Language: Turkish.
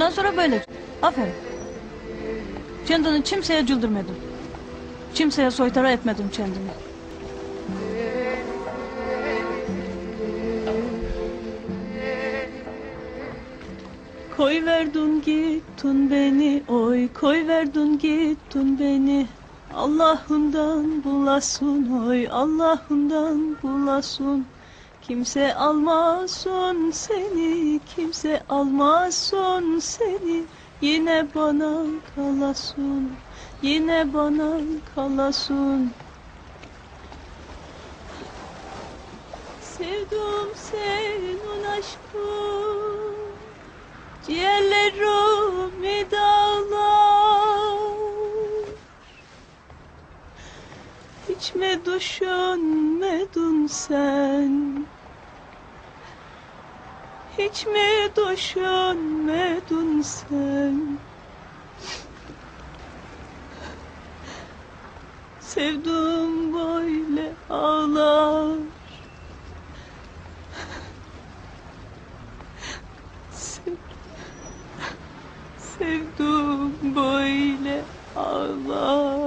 Bundan sonra böyle. Aferin. Kendini kimseye güldürmedin. Kimseye soytara etmedin kendini. Koy verdin gittin beni oy koy verdin gittin beni Allah'ından bulasın oy Allah'ından bulasın Kimse almasın seni kimse almasın seni. Yine bana kalasın yine bana kalasın. Sevdim senin aşkın Ciğerlerimi Hiç mi düşünmedin sen. Hiç mi düşünmedin sen. Sevdim böyle ağlar. Sev- Sevdim böyle ağlar